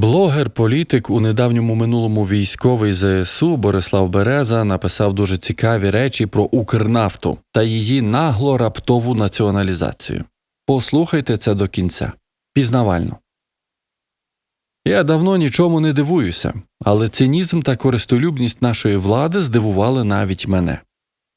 Блогер, політик у недавньому минулому військовий ЗСУ Борислав Береза написав дуже цікаві речі про Укрнафту та її нагло раптову націоналізацію. Послухайте це до кінця. Пізнавально. Я давно нічому не дивуюся, але цинізм та користолюбність нашої влади здивували навіть мене.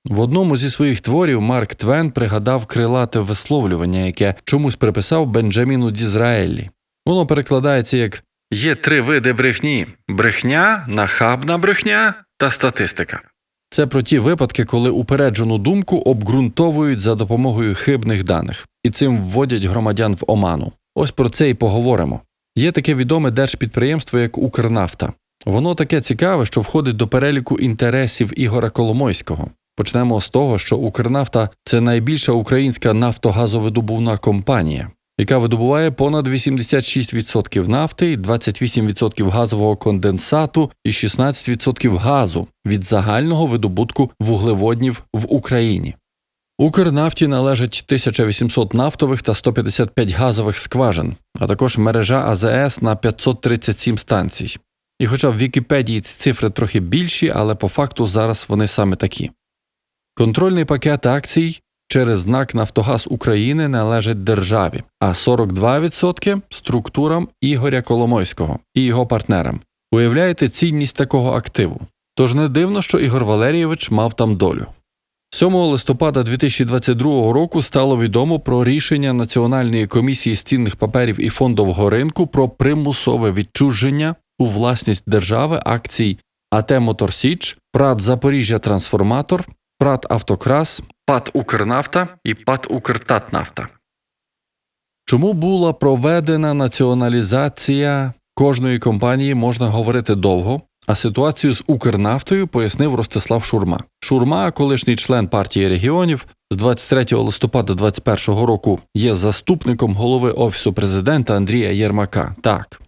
В одному зі своїх творів Марк Твен пригадав крилате висловлювання, яке чомусь приписав Бенджаміну Дізраеллі. Воно перекладається як Є три види брехні: брехня, нахабна брехня та статистика. Це про ті випадки, коли упереджену думку обґрунтовують за допомогою хибних даних, і цим вводять громадян в оману. Ось про це і поговоримо. Є таке відоме держпідприємство, як Укрнафта. Воно таке цікаве, що входить до переліку інтересів Ігора Коломойського. Почнемо з того, що Укрнафта це найбільша українська нафтогазовидобувна компанія, яка видобуває понад 86% нафти, 28% газового конденсату і 16% газу від загального видобутку вуглеводнів в Україні. Укрнафті належить 1800 нафтових та 155 газових скважин, а також мережа АЗС на 537 станцій. І хоча в Вікіпедії ці цифри трохи більші, але по факту зараз вони саме такі. Контрольний пакет акцій через НАК Нафтогаз України належить державі, а 42% структурам Ігоря Коломойського і його партнерам. Уявляєте цінність такого активу. Тож не дивно, що Ігор Валерійович мав там долю. 7 листопада 2022 року стало відомо про рішення Національної комісії з цінних паперів і фондового ринку про примусове відчуження у власність держави акцій АТ Моторсіч, ПРАТ Запоріжжя Трансформатор, ПРАТ Автокрас, ПАТ Укрнафта і ПАТ Укртатнафта. Чому була проведена націоналізація кожної компанії можна говорити довго, а ситуацію з Укрнафтою пояснив Ростислав Шурма. Шурма, колишній член партії регіонів, з 23 листопада 2021 року є заступником голови Офісу президента Андрія Єрмака. Так.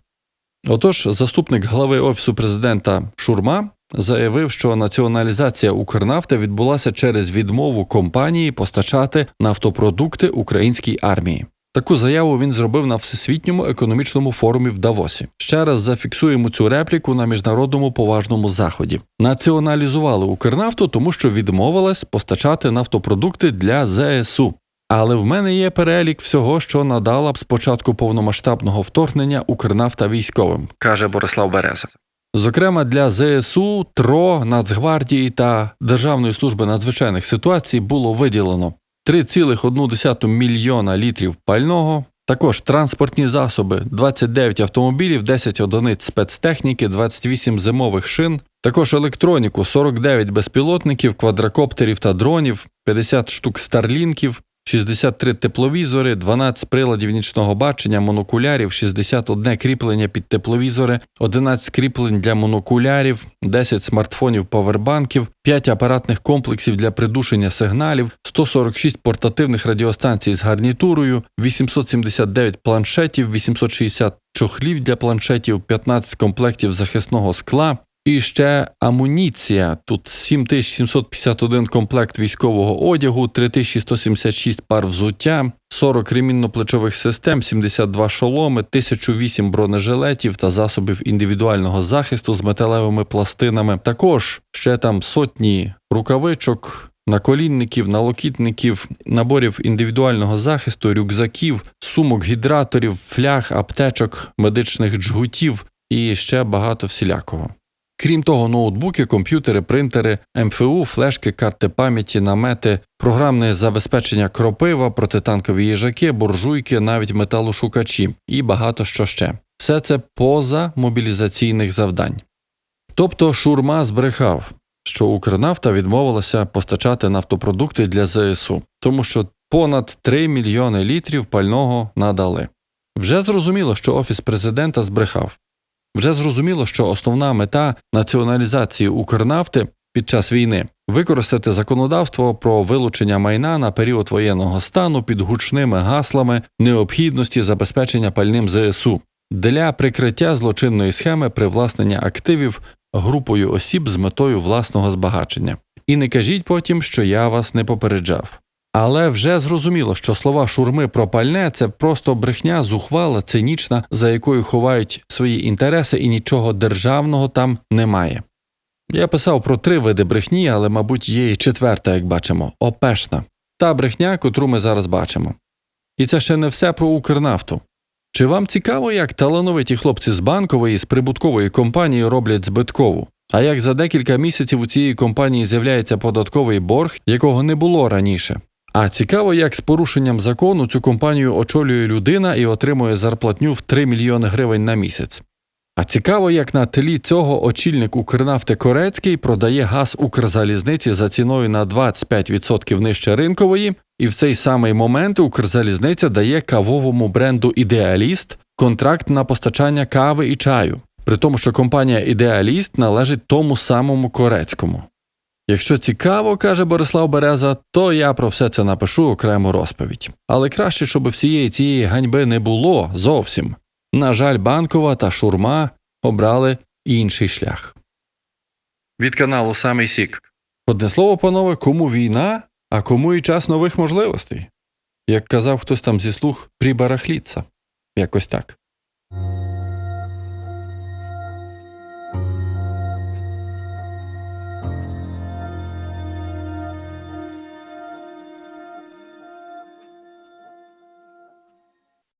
Отож, заступник глави Офісу президента Шурма заявив, що націоналізація Укрнафти відбулася через відмову компанії постачати нафтопродукти українській армії. Таку заяву він зробив на всесвітньому економічному форумі в Давосі. Ще раз зафіксуємо цю репліку на міжнародному поважному заході. Націоналізували Укрнафту, тому що відмовилась постачати нафтопродукти для ЗСУ. Але в мене є перелік всього, що надала б спочатку повномасштабного вторгнення Укрнафта військовим, каже Борислав Береза. Зокрема, для ЗСУ, ТРО, Нацгвардії та Державної служби надзвичайних ситуацій було виділено 3,1 мільйона літрів пального, також транспортні засоби, 29 автомобілів, 10 одиниць спецтехніки, 28 зимових шин, також електроніку, 49 безпілотників, квадрокоптерів та дронів, 50 штук старлінків, 63 тепловізори, 12 приладів нічного бачення, монокулярів, 61 кріплення під тепловізори, 11 кріплень для монокулярів, 10 смартфонів павербанків, 5 апаратних комплексів для придушення сигналів, 146 портативних радіостанцій з гарнітурою, 879 планшетів, 860 чохлів для планшетів, 15 комплектів захисного скла. І ще амуніція. Тут 7751 комплект військового одягу, 3176 пар взуття, 40 ремінно-плечових систем, 72 шоломи, 1008 бронежилетів та засобів індивідуального захисту з металевими пластинами. Також ще там сотні рукавичок. Наколінників, налокітників, наборів індивідуального захисту, рюкзаків, сумок гідраторів, фляг, аптечок, медичних джгутів і ще багато всілякого. Крім того, ноутбуки, комп'ютери, принтери, МФУ, флешки, карти пам'яті, намети, програмне забезпечення кропива, протитанкові їжаки, буржуйки, навіть металошукачі і багато що ще. Все це поза мобілізаційних завдань. Тобто Шурма збрехав, що Укрнафта відмовилася постачати нафтопродукти для ЗСУ, тому що понад 3 мільйони літрів пального надали. Вже зрозуміло, що Офіс президента збрехав. Вже зрозуміло, що основна мета націоналізації Укрнафти під час війни використати законодавство про вилучення майна на період воєнного стану під гучними гаслами необхідності забезпечення пальним ЗСУ для прикриття злочинної схеми привласнення активів групою осіб з метою власного збагачення. І не кажіть потім, що я вас не попереджав. Але вже зрозуміло, що слова шурми про пальне це просто брехня, зухвала, цинічна, за якою ховають свої інтереси, і нічого державного там немає. Я писав про три види брехні, але, мабуть, є і четверта, як бачимо, опешна. Та брехня, котру ми зараз бачимо. І це ще не все про Укрнафту. Чи вам цікаво, як талановиті хлопці з банкової з прибуткової компанії роблять збиткову? А як за декілька місяців у цієї компанії з'являється податковий борг, якого не було раніше? А цікаво, як з порушенням закону цю компанію очолює людина і отримує зарплатню в 3 мільйони гривень на місяць. А цікаво, як на тлі цього очільник Укрнафти Корецький продає газ Укрзалізниці за ціною на 25% нижче ринкової, і в цей самий момент Укрзалізниця дає кавовому бренду Ідеаліст контракт на постачання кави і чаю, при тому, що компанія Ідеаліст належить тому самому Корецькому. Якщо цікаво, каже Борислав Береза, то я про все це напишу окрему розповідь. Але краще, щоб всієї цієї ганьби не було зовсім. На жаль, банкова та шурма обрали інший шлях. Від каналу Самий Сік. Одне слово, панове, кому війна, а кому і час нових можливостей. Як казав хтось там зі слух, прибарахліться. Якось так.